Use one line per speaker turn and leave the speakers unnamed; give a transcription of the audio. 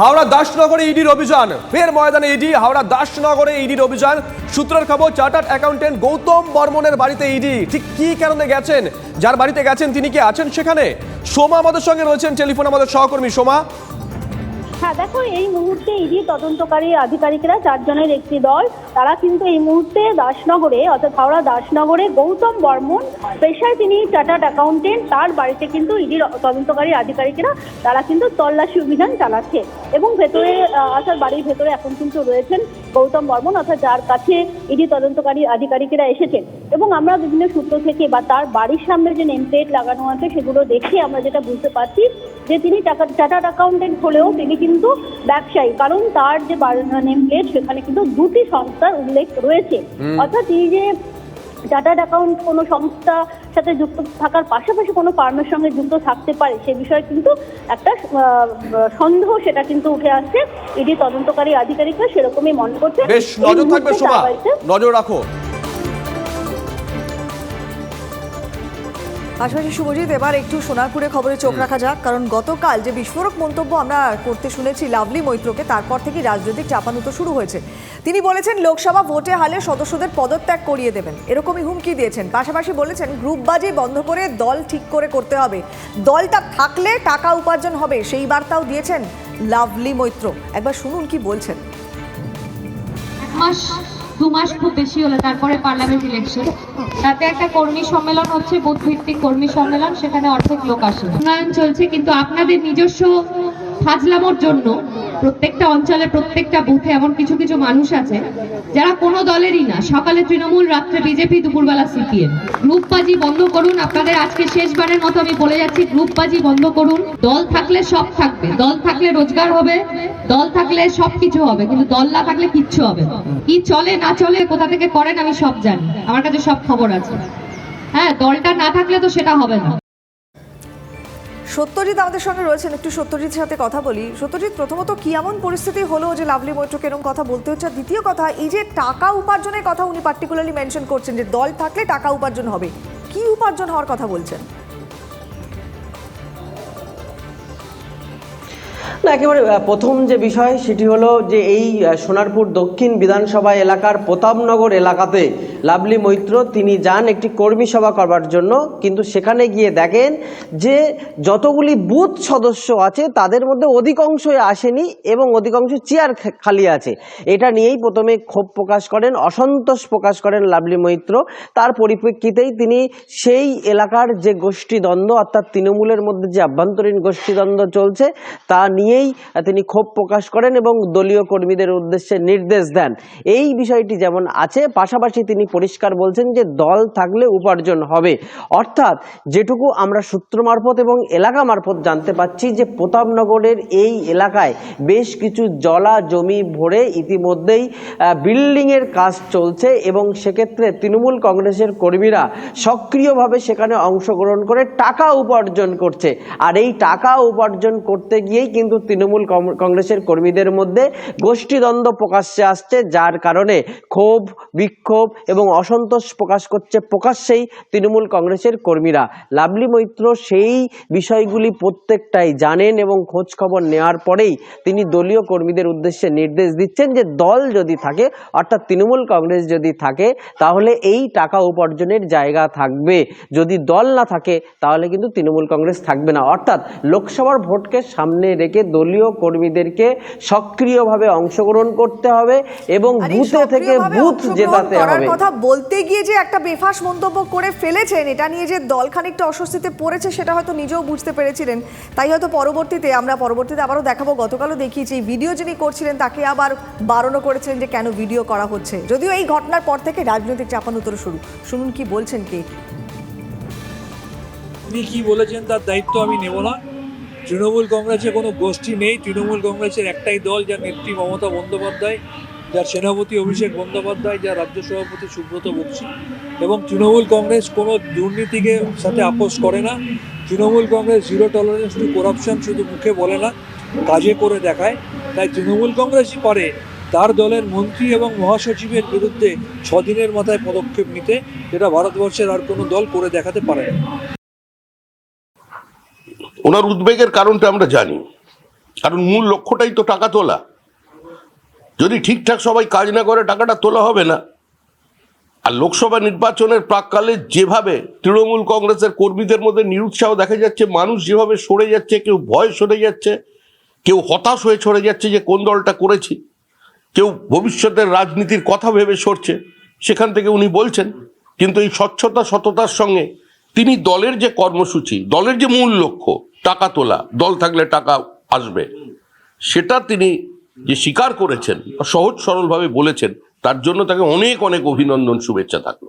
হাওড়া দাসনগরে ইডির অভিযান। ফের ময়দানে ইডি, হাওড়া দাসনগরে ইডির অভিযান। সূত্রের খবর, চার্টার্ড অ্যাকাউন্টেন্ট গৌতম বর্মনের বাড়িতে ইডি। ঠিক কি কারণে গেছেন? যার বাড়িতে গেছেন, তিনি কি আছেন সেখানে? সোমা আমাদের সঙ্গে রয়েছেন, টেলিফোন আমাদের সহকর্মী সোমা।
হ্যাঁ দেখো, এই মুহূর্তে ইডি তদন্তকারী আধিকারিকরা চারজনের একটি দল, তারা কিন্তু এই মুহূর্তে দাসনগরে, অর্থাৎ হাওড়া দাসনগরে গৌতম বর্মন, পেশায় তিনি চার্টার্ড অ্যাকাউন্টেন্ট, তার বাড়িতে কিন্তু ইডির তদন্তকারী আধিকারিকরা, তারা কিন্তু তল্লাশি অভিযান চালাচ্ছে। এবং ভেতরে অর্থাৎ বাড়ির ভেতরে এখন কিন্তু রয়েছেন গৌতম বর্মন অর্থাৎ যার কাছে ইডি তদন্তকারী আধিকারিকেরা এসেছেন। এবং আমরা বিভিন্ন সূত্র থেকে বা তার বাড়ির সামনে যে নেম প্লেট লাগানো আছে সেগুলো দেখে আমরা যেটা বুঝতে পারছি যে তিনি টাকা চার্টার্ড অ্যাকাউন্টেন্ট হলেও তিনি কিন্তু ব্যবসায়ী। কারণ তার যে নেম প্লেট সেখানে কিন্তু দুটি সংস্থার উল্লেখ রয়েছে। অর্থাৎ তিনি যে চার্টার্ড অ্যাকাউন্ট কোনো সংস্থার সাথে যুক্ত থাকার পাশাপাশি কোনো ফার্মের সঙ্গে যুক্ত থাকতে পারে সে বিষয়ে কিন্তু একটা সন্দেহ সেটা কিন্তু উঠে আসছে। ইডি তদন্তকারী আধিকারিকরা সেরকমই মনে করছে
বেশ নজর থাকবে নজর রাখো।
পাশাপাশি শুভজিৎ এবার একটু সোনারপুরে খবরে চোখ রাখা যাক কারণ গতকাল যে বিস্ফোরক মন্তব্য আমরা করতে শুনেছি লাভলি মৈত্রকে তারপর থেকে রাজনৈতিক চাপানুতো শুরু হয়েছে। তিনি বলেছেন লোকসভা ভোটে হালে সদস্যদের পদত্যাগ করিয়ে দেবেন। এরকমই হুমকি দিয়েছেন। পাশাপাশি বলেছেন গ্রুপ গ্রুপবাজি বন্ধ করে দল ঠিক করে করতে হবে। দলটা থাকলে টাকা উপার্জন হবে সেই বার্তাও দিয়েছেন লাভলি মৈত্র। একবার শুনুন কি বলছেন।
এক মাস দু মাস খুব বেশি হলো, তারপরে পার্লামেন্ট ইলেকশন তাতে একটা কর্মী সম্মেলন হচ্ছে বুথ ভিত্তিক কর্মী সম্মেলন, সেখানে অর্ধেক লোক আসে। উন্নয়ন চলছে, কিন্তু আপনাদের নিজস্ব ফাজলামোর জন্য প্রত্যেকটা অঞ্চলে, প্রত্যেকটা বুথে এমন কিছু কিছু মানুষ আছে, যারা কোনো দলেরই না। সকালে তৃণমূল, রাত্রে বিজেপি, দুপুরবেলা সিপিএম। গ্রুপবাজি বন্ধ করুন। আপনাদের আজকে শেষবারের মতো আমি বলে যাচ্ছি গ্রুপবাজি বন্ধ করুন। দল থাকলে সব থাকবে। দল থাকলে রোজগার হবে, দল থাকলে সব কিছু হবে, কিন্তু দল না থাকলে কিচ্ছু হবে কি চলে, না চলে, কোথা থেকে করেন আমি সব জানি। আমার কাছে সব খবর আছে। হ্যাঁ দলটা না থাকলে তো সেটা হবে না।
সত্যজিৎ আমাদের সঙ্গে রয়েছেন। একটু সত্যজিৎ সাথে কথা বলি। সত্যজিৎ, প্রথমত কি এমন পরিস্থিতি হলো যে লাভলি মৈত্রকে এরকম কথা বলতে হচ্ছে? দ্বিতীয় কথা, এই যে টাকা উপার্জনের কথা উনি পার্টিকুলারলি মেনশন করছেন যে দল থাকলে টাকা উপার্জন হবে, কি উপার্জন হওয়ার কথা বলছেন?
না, একেবারে প্রথম যে বিষয় সেটি হলো যে এই সোনারপুর দক্ষিণ বিধানসভা এলাকার প্রতাপনগর এলাকাতে লাভলি মৈত্র, তিনি যান একটি কর্মী সভা করবার জন্য। কিন্তু সেখানে গিয়ে দেখেন যে যতগুলি বুথ সদস্য আছে, তাদের মধ্যে অধিকাংশই আসেনি এবং অধিকাংশ চেয়ার খালি আছে। এটা নিয়েই প্রথমে ক্ষোভ প্রকাশ করেন, অসন্তোষ প্রকাশ করেন লাভলি মৈত্র। তার পরিপ্রেক্ষিতেই তিনি সেই এলাকার যে গোষ্ঠীদ্বন্দ্ব, অর্থাৎ তৃণমূলের মধ্যে যে আভ্যন্তরীণ গোষ্ঠীদ্বন্দ্ব চলছে, তা নিয়েই তিনি ক্ষোভ প্রকাশ করেন এবং দলীয় কর্মীদের উদ্দেশ্যে নির্দেশ দেন। এই বিষয়টি যেমন আছে, পাশাপাশি তিনি পরিষ্কার বলছেন যে দল থাকলে উপার্জন হবে। অর্থাৎ যেটুকু আমরা সূত্র মারফত এবং এলাকা মারফত জানতে পাচ্ছি যে প্রতাপনগরের এই এলাকায় বেশ কিছু জলা জমি ভরে ইতিমধ্যেই বিল্ডিংয়ের কাজ চলছে এবং সেক্ষেত্রে তৃণমূল কংগ্রেসের কর্মীরা সক্রিয়ভাবে সেখানে অংশগ্রহণ করে টাকা উপার্জন করছে। আর এই টাকা উপার্জন করতে গিয়েই কিন্তু তৃণমূল কংগ্রেসের কর্মীদের মধ্যে গোষ্ঠীদ্বন্দ্ব প্রকাশ্যে আসছে, যার কারণে ক্ষোভ, বিক্ষোভ এবং অসন্তোষ প্রকাশ করছে প্রকাশ্যেই তৃণমূল কংগ্রেসের কর্মীরা। লাভলি মৈত্র সেই বিষয়গুলি প্রত্যেকটাই জানেন এবং খোঁজ খবর নেওয়ার পরেই তিনি দলীয় কর্মীদের উদ্দেশ্যে নির্দেশ দিচ্ছেন যে দল যদি থাকে অর্থাৎ তৃণমূল কংগ্রেস যদি থাকে তাহলে এই টাকা উপার্জনের জায়গা থাকবে। যদি দল না থাকে তাহলে কিন্তু তৃণমূল কংগ্রেস থাকবে না। অর্থাৎ লোকসভার ভোটকে সামনে রেখে দলীয় কর্মীদেরকে সক্রিয়ভাবে অংশগ্রহণ করতে হবে এবং বুথে থেকে বুথ জেতাতে হবে।
বলতে গিয়ে যে একটা বেফাস মন্তব্য করে ফেলেছেন, এটা নিয়ে যে দল খানিকটা অস্বস্তিতে পড়েছে সেটা হয়তো নিজেও বুঝতে পেরেছিলেন। তাই হয়তো পরবর্তীতে, আমরা পরবর্তীতে আবারও দেখাবো। গতকালও দেখিয়েছি, এই ভিডিও যিনি করছিলেন তাকে আবার বারণও করেছিলেন যে কেন ভিডিও করা হচ্ছে। যদিও এই ঘটনার পর থেকে রাজনৈতিক চাপানুতর শুরু। শুনুন কি বলছেন কে
তিনি কি বলেছেন তার দায়িত্ব আমি নেব না। তৃণমূল কংগ্রেসে কোনো গোষ্ঠী নেই। তৃণমূল কংগ্রেসের একটাই দল, যার নেত্রী মমতা বন্দ্যোপাধ্যায়। যার সেনাপতি অভিষেক বন্দ্যোপাধ্যায়, যার রাজ্য সভাপতি সুব্রত বক্সি এবং তৃণমূল কংগ্রেস কোনো দুর্নীতিকে সাথে আপোষ করে না। Trinamool Congress zero tolerance to corruption শুধু মুখে বলে না, কাজে করে দেখায়। তাই তৃণমূল কংগ্রেসই পারে তার দলের মন্ত্রী এবং মহাসচিবের বিরুদ্ধে ছদিনের মাথায় পদক্ষেপ নিতে, যেটা ভারতবর্ষের আর কোনো দল করে দেখাতে পারে না।
ওনার উদ্বেগের কারণটা আমরা জানি। কারণ মূল লক্ষ্যটাই তো টাকা তোলা। যদি ঠিকঠাক সবাই কাজ না করে, টাকাটা তোলা হবে না। আর লোকসভা নির্বাচনের প্রাককালে যেভাবে তৃণমূল কংগ্রেসের কর্মীদের মধ্যে নিরুৎসাহ দেখা যাচ্ছে, মানুষ যেভাবে সরে যাচ্ছে, কেউ ভয় সরে যাচ্ছে, কেউ হতাশ হয়ে সরে যাচ্ছে যে কোন দলটা করেছি, কেউ ভবিষ্যতের রাজনীতির কথা ভেবে সরছে, সেখান থেকে উনি বলছেন, কিন্তু এই স্বচ্ছতা, সততার সঙ্গে তিনি দলের যে কর্মসূচি, দলের যে মূল লক্ষ্য, টাকা তোলা, দল থাকলে টাকা আসবে, সেটা তিনি যে স্বীকার করেছেন সহজ সরলভাবে বলেছেন তার জন্য তাকে অনেক অনেক অভিনন্দন শুভেচ্ছা থাকল।